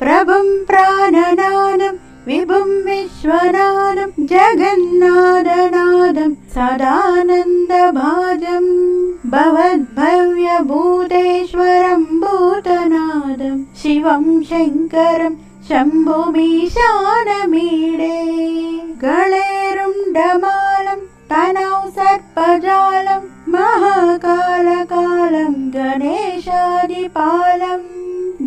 प्रभुं प्राणनादं विभुं विश्वनादं जगन्नादनादं सदानन्दभाजम् भूतनादं शिवं शङ्करं शम्भुमीशानमीडे गळेरुण्डमालं तनौ सर्पजालं महाकालकालं गणेशादिपालम्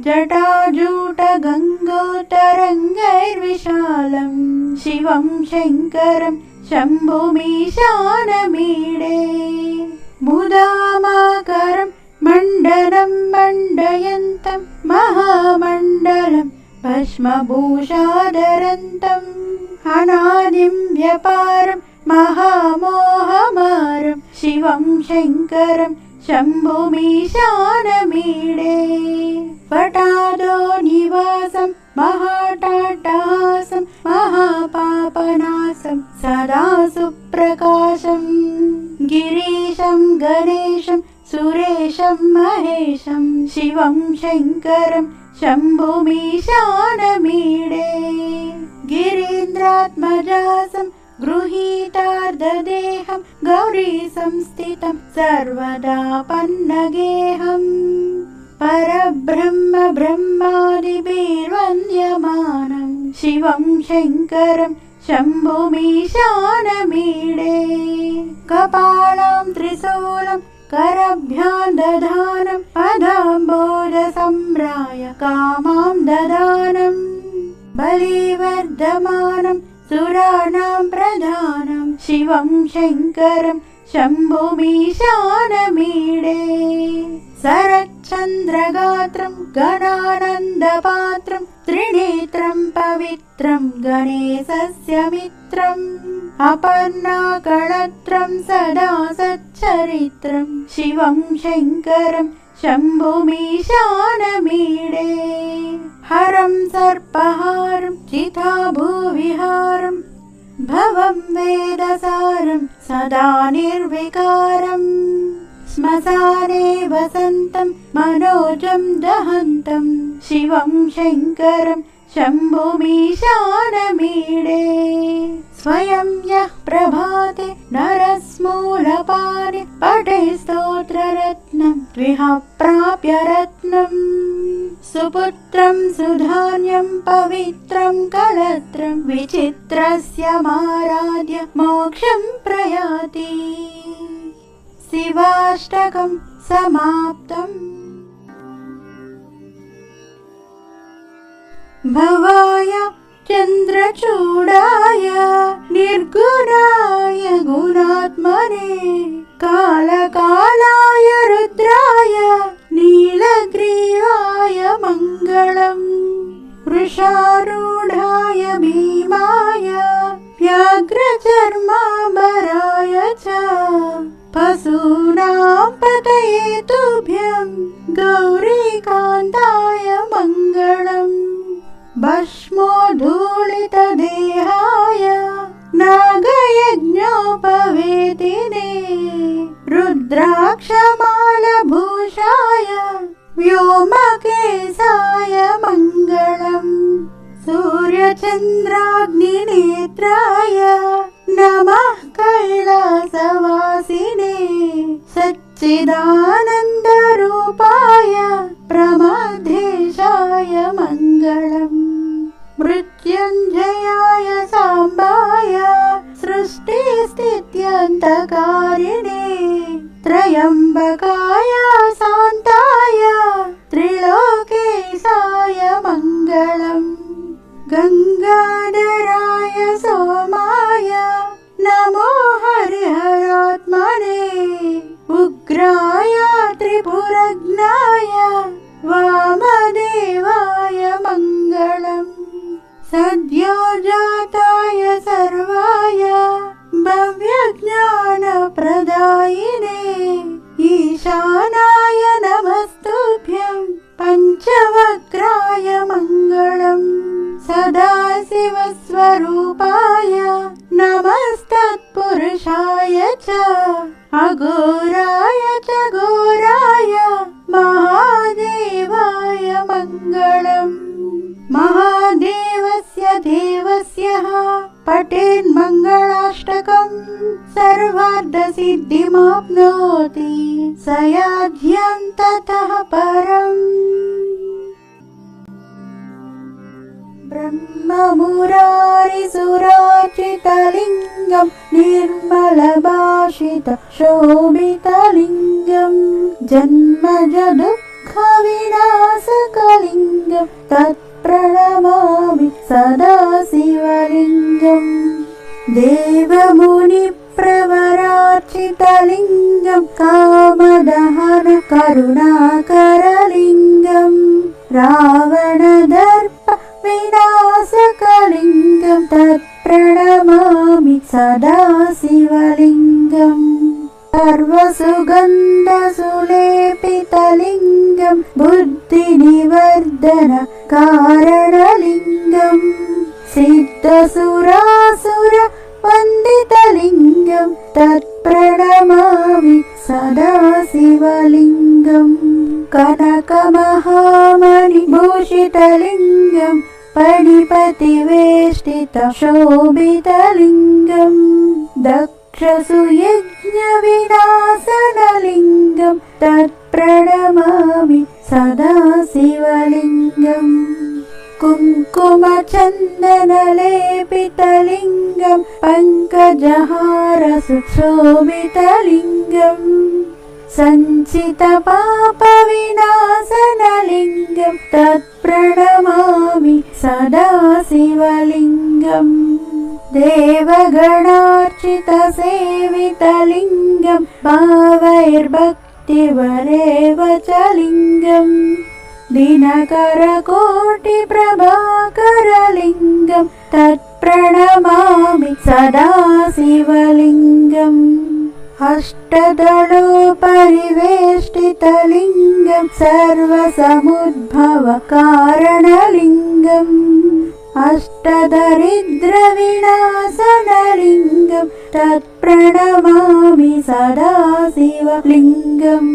जटाजूटगङ्गोतरङ्गैर्विशालं शिवं शङ्करं शम्भुमीशानमीडे। मुदामाकरं मण्डलं मण्डयन्तं महामण्डलं भस्मभूषादरन्तम् अनादिं व्यपारं महामोहमारं शिवं शङ्करं शम्भुमीशानमीडे पटादो निवासं महाटाटहासं महापापनासं सदा सुप्रकाशम् गिरीशं गणेशं सुरेशं महेशं शिवं शङ्करं शम्भुमीशानमीडे। गिरीन्द्रात्मजासं गृहीतार्धदेहं गौरी संस्थितं सर्वदा पन्नगेहम् परब्रह्म ब्रह्मादिभिर्वन्द्यमानं शिवं शङ्करं शम्भुमीशानमीडे। कपालं त्रिशूलं करभ्यां दधानं पदाम्बोजसम्राय कामां ददानम् बलिवर्धमानं सुराणां प्रधानं शिवं शङ्करं शम्भुमीशानमीडे। शरच्चन्द्रगात्रं गणानन्दपात्रं त्रिनेत्रं पवित्रं गणेशस्य मित्रम्। अपर्णाकळत्रं सदा सच्चरित्रं शिवं शङ्करं शम्भुमीशानमीडे। हरं सर्पहारं भूविहारं भवं वेदसारं सदा निर्विकारम् श्मशाने वसन्तं मनोजं दहन्तं शिवं शङ्करं शम्भुमीशानमीडे। स्वयं यः प्रभाते नरस्मूलपानि पठे स्तोत्ररत्नं द्विह प्राप्य रत्नम् सुपुत्रं सुधान्यं पवित्रं कलत्रं विचित्रस्यमाराध्य मोक्षं प्रयाति शिवाष्टकं समाप्तम्। भवाय चन्द्रचूडाय निर्गुणाय गुणात्मने कालकालाय रुद्राय नीलग्रीवाय मङ्गलम्। वृषारूढाय भीमाय व्याघ्रचर्माम्बराय च पशूनां पतये तुभ्यं गौरीकान्ताय मङ्गलम्। भस्मोद्धूलितदेहाय नागयज्ञोपवेदिने रुद्राक्षमालभूषाय व्योमकेशाय मङ्गलम्। सूर्यचन्द्राग्निनेत्राय नमः सच्चिदानन्दरूपाय ब्रह्ममुरारिसुराचितलिङ्गं निर्मलभाषित शोभितलिङ्गम् जन्मज दुःखविनाशकलिङ्गं तत्प्रणमामि सदा शिवलिङ्गम् देवमुनिप्रवरार्चितलिङ्गं कामदहन करुणाकरलिङ्गम् रावणदर्प सदा शिवलिङ्गम् सर्वसुगन्धसुलेपितलिङ्गं बुद्धिनिवर्धन कारणलिङ्गम् सिद्धसुरासुर वन्दितलिङ्गं तत्प्रणमामि सदा शिवलिङ्गम् कनकमहामणिभूषितलिङ्गं पणिपतिवेष्टित शोभितलिङ्गम् दक्षसुयज्ञविनाशनलिङ्गं तत्प्रणमामि सदा शिवलिङ्गम् कुङ्कुमचन्दनलेपितलिङ्गं पङ्कजहारसु शोभितलिङ्गम् सञ्चितपापविनाशनलिङ्गं तत्प्रणमामि सदा शिवलिङ्गम् देवगणार्चितसेवितलिङ्गं भावैर्भक्तिवरेव च लिङ्गम् दिनकरकोटिप्रभाकरलिङ्गं तत्प्रणमामि सदा शिवलिङ्गम् अष्टदलोपरिवेष्टितलिङ्गं सर्वसमुद्भवकारणलिङ्गम् अष्टदरिद्रविनाशनलिङ्गं तत्प्रणमामि सदा शिवलिङ्गम्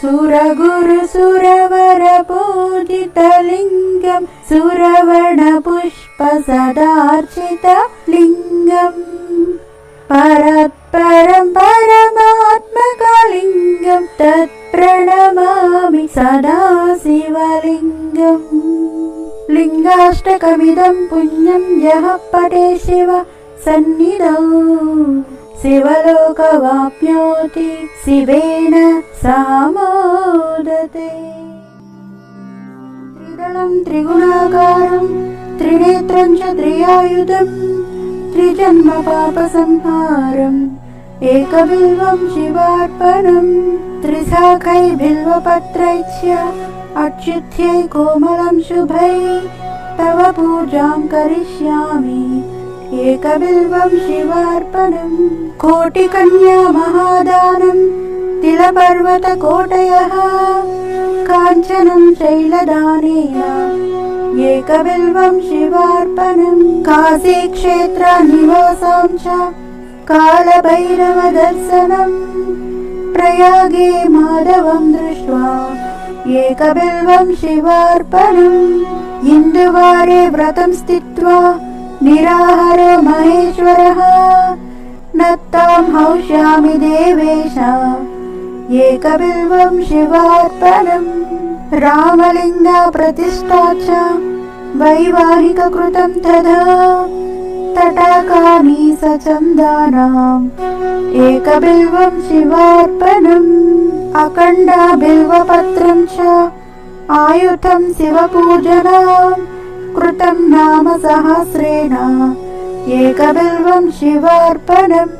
सुरगुरुसुरवरपूजितलिङ्गं सुरवणपुष्पसदार्चितलिङ्गम् परत्परं परमात्मकलिङ्गं तत्प्रणमामि सदा शिवलिङ्गम्। लिङ्गाष्टकमिदं पुण्यं यः पठे शिव सन्निधौ। शिवलोकवाप्नोति शिवेन सामोदते। त्रिदलं त्रिगुणाकारं त्रिनेत्रं च त्रियायुधम् त्रिजन्मपापसंहारम् एकबिल्वं शिवार्पणम् त्रिशाखै बिल्वपत्रैश्च अच्युत्यै कोमलं शुभै तव पूजां करिष्यामि। एकबिल्वं शिवार्पणम् कोटिकन्या महादानं तिलपर्वतकोटयः काञ्चनं शैलदानेन। एकबिल्वं शिवार्पणम् काशीक्षेत्रनिवासां च कालभैरवदर्शनम् प्रयागे माधवं दृष्ट्वा एकबिल्वं शिवार्पणम् इन्दुवारे व्रतं स्थित्वा निराहरो महेश्वरः नत्तां हौष्यामि देवेश। एकबिल्वं शिवार्पणम् रामलिङ्गा प्रतिष्ठा च वैवाहिककृतं तदा तटाकानि सचन्दानाम् एकबिल्वं शिवार्पणम् अखण्डा बिल्वपत्रं च आयुधं शिवपूजनाम् कृतं नाम सहस्रेण। एकबिल्वं शिवार्पणम्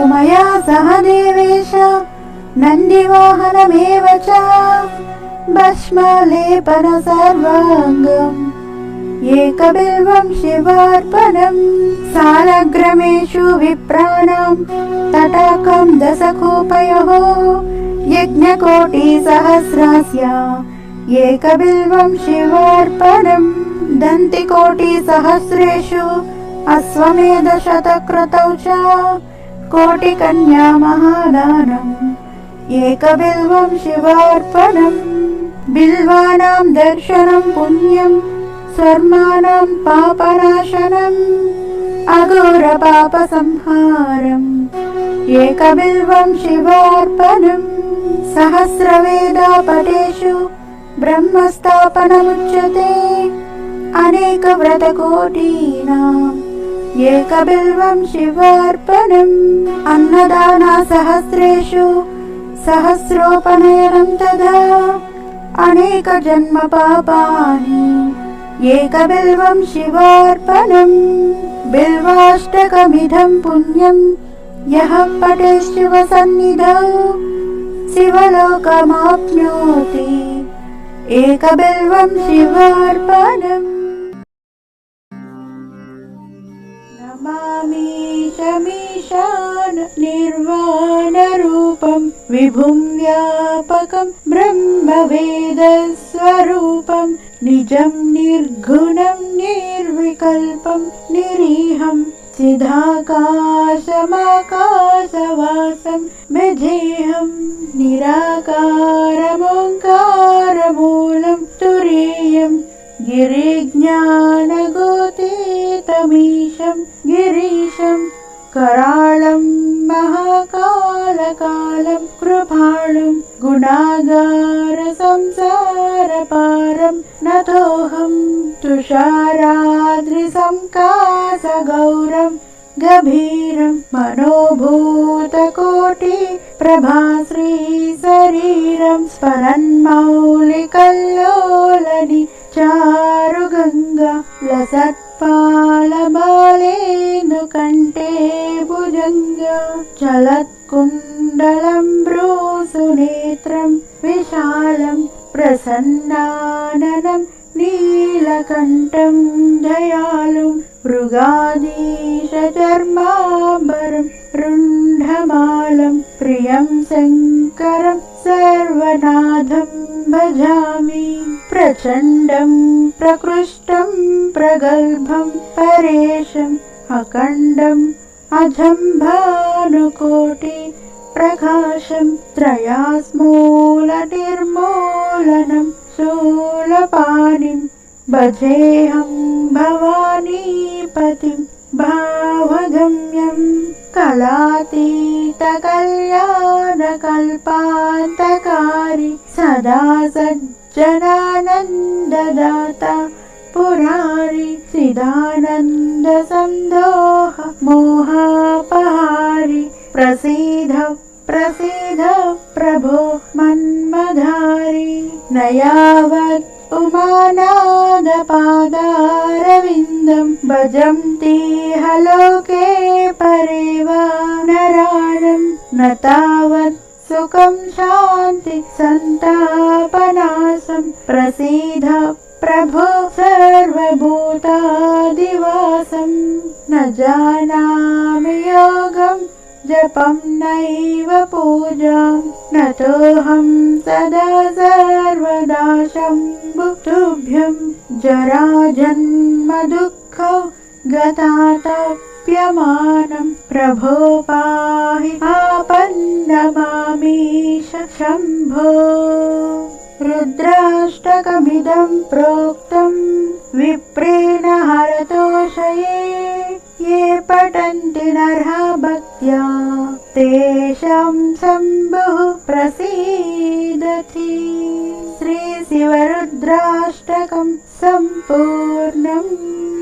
उमया सह देवेश नन्दिवाहनमेव च भस्मलेपन सर्वाङ्गम् एकबिल्वं शिवार्पणम् सालग्रमेषु विप्राणां तटाकं दशकूपयोः यज्ञकोटिसहस्रस्य एकबिल्वं शिवार्पणम् दन्तिकोटिसहस्रेषु अश्वमेधशतक्रतौ च कोटिकन्या महादानम् एकबिल्वं शिवार्पणम् बिल्वानां दर्शनं पुण्यं सर्माणां पापनाशनम् अघोरपापसंहारम् एकबिल्वं शिवार्पणम् सहस्रवेदापटेषु ब्रह्मस्थापनमुच्यते अनेकव्रतकोटीनाम् एकबिल्वं शिवार्पणम् अन्नदानसहस्रेषु सहस्रोपनयनं तदा अनेकजन्मपापानि एकबिल्वं शिवार्पणम् बिल्वाष्टकमिदं पुण्यम् यः पटे शिवसन्निधौ शिवलोकमाप्नोति। एकबिल्वं शिवार्पणम् नमामि शमीशान निर्वाणरूपं विभुं व्यापकं ब्रह्मवेदस्वरूपं निजं निर्गुणं निर्विकल्पं निरीहं चिदाकाशमाकाशवासं मेधेहं निराकारमोङ्कारमूलं तुरीयं गिरिज्ञानगोतीतमीशं गिरीशं कराळं महाकालकालं कृपाणुं गुणागारसंसारपारं नतोऽहं तुषाराद्रिसंकासगौरं गभीरं मनोभूतकोटि प्रभाश्रीशरीरं स्मरन्मौलिकल्लोलनि चारुगङ्गा लसत्पालबालेन्दुकण्ठे भुजङ्ग चलत्कुण्डलं भ्रूसुनेत्रं विशालं प्रसन्नाननं नीलकण्ठं दयालुं मृगाधीशचर्माम्बरं रुण्ढमालं प्रियं शङ्करं सर्वनाथं भजामि प्रचण्डं प्रकृष्टं प्रगल्भं परेशम् अखण्डम् अजम्भानुकोटि प्रकाशं त्रयास्मूलनिर्मूलनं शूलपाणिं भजेऽहं भवानीपतिं भावगम्यं कलातीतकल्याणकल्पान्तकारि सदा सज्जनानन्ददाता पुरारि चिदानन्दसन्दोह मोहापहारि प्रसीद प्रसीद प्रभो मन्मधारि न यावत् उमानादपादारविन्दं भजन्ति लोके परे वा नराणं न तावत् सुखं शान्ति सन्तापनासं प्रसीद प्रभो सर्वभूतादिवासं। न जानामि योगं, जपं नैव पूजां नतोऽहं सदा सर्वदा शम्भुतुभ्यं जराजन्म दुःखौ गतातप्यमानं प्रभो पाहि आपन्नमामीश शम्भो। रुद्राष्टकमिदं प्रोक्तं विप्रेण हरतोषये ये पठन्ति नरः भक्त्या तेषां शम्भुः प्रसीदति। श्रीशिवरुद्राष्टकं सम्पूर्णम्